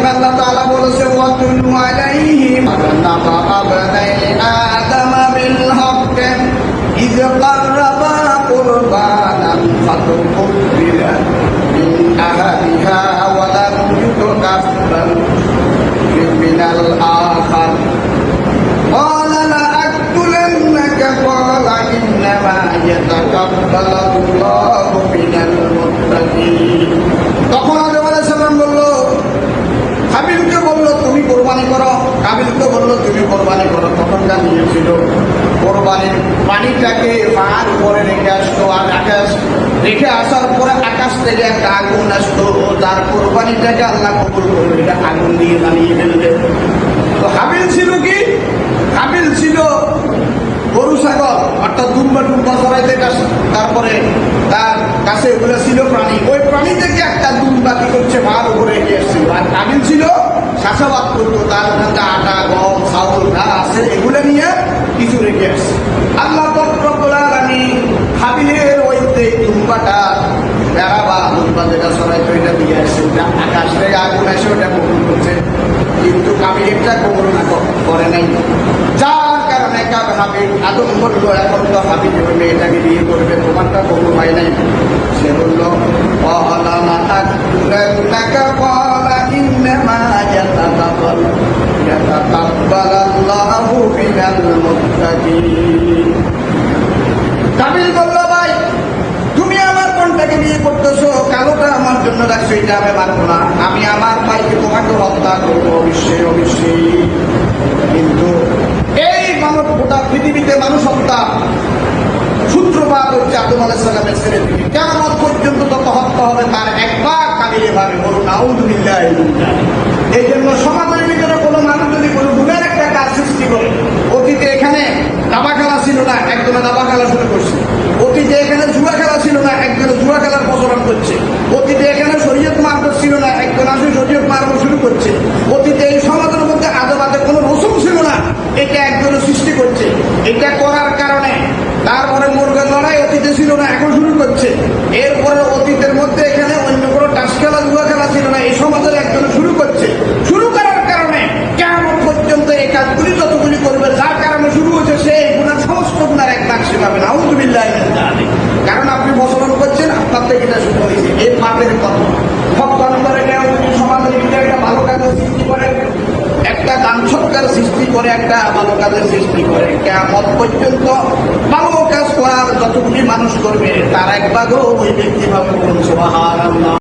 كيف الله تعالى بولس واتل عليهم نبأ ابني آدم بالحق إذ قربا قربانا فتقبل ছিল। কোরবানির পানিটাকে পাহাড় উপরে রেখে আসতো আর আকাশ রেখে আসার পরে আকাশ থেকে একটা আগুন আসতো তার কোরবানিটাকে আল্লাহ কবুল করবে এটা আগুন দিয়ে বানিয়ে ফেলবে। তো হাবিল ছিল কি? হাবিল ছিল গরু ছাগল, অর্থাৎ দুম্বা টুম্বা কাছে- তারপরে তার কাছে ওগুলো ছিল প্রাণী। ওই প্রাণী থেকে একটা দুম্বা কি করছে? ভার উপরে রেখে এসেছিল। আর কাবিল ছিল চাষাবাদ করতো তার ওখানকার আটা, গম, চাউল যা আছে, এগুলো নিয়ে কিছু রেখে আসছে আল্লাহ আমি হাবিলের ওইতে ধূমপাটা বেড়া বা ধূমপা যেটা সবাই তো এটা দিয়ে আসছে। আকাশ থেকে আগুন আসে ওটা কবুল করছে। কিন্তু কাবিল একটা কবুল না করে নাই। যার কারণে কাব হাবিল আদম বলল, এখন তো হাবিল বললে এটাকে বিয়ে করবে, তোমারটা কবুল হয় নাই। সে বলল কহলা মাথা কে يتقبل الله من المتقين কাবিল বলল ভাই তুমি আমার কোনটাকে বিয়ে করতেছো কালোটা আমার জন্য রাখছো এটা আমি মানবো না আমি আমার ভাইকে তোমাকে হত্যা করবো অবশ্যই অবশ্যই কিন্তু এই মানব গোটা পৃথিবীতে মানুষ হত্যা সূত্রপাত হচ্ছে আদম আলাহ সাল্লামের ছেলে থেকে কেমন পর্যন্ত তত হত্যা হবে তার একবার কাবিল এভাবে বলুন আউদুবিল্লাহ এই জন্য সমাজের ভিতরে কোনো মানুষ এখানে শরীয়ত মার্গ ছিল না একজন আসে শরীয়ত মার্গ শুরু করছে। অতীতে এই সমাজের মধ্যে আদবাদে কোনো রসুম ছিল না, এটা একজন সৃষ্টি করছে। এটা করার কারণে তারপরে মুরগের লড়াই অতীতে ছিল না, এখন শুরু করছে। এরপরে অতীতের মধ্যে এখানে অন্য কোনো টাস খেলা জুয়া খেলা ছিল না, এই সমাজের একজন শুরু করছে শুরু করার কারণে কেমন পর্যন্ত এই কাজগুলি যতগুলি করবে যার কারণে শুরু হচ্ছে সে এই গুণার সমস্ত গুণার এক বাক্সে পাবেন আউজুবিল্লাহ কারণ আপনি প্রচলন করছেন আপনার থেকে এটা শুরু হয়েছে এই পাপের কথা। ভক্তন করে সমাজের ভিতরে একটা ভালো কাজের সৃষ্টি করে একটা দান সৎকার সৃষ্টি করে, একটা ভালো কাজের সৃষ্টি করে। কেমন পর্যন্ত ভালো কাজ করার যতগুলি মানুষ করবে, তার এক ভাগও ওই ব্যক্তি ভাবে সুবহানাল্লাহ।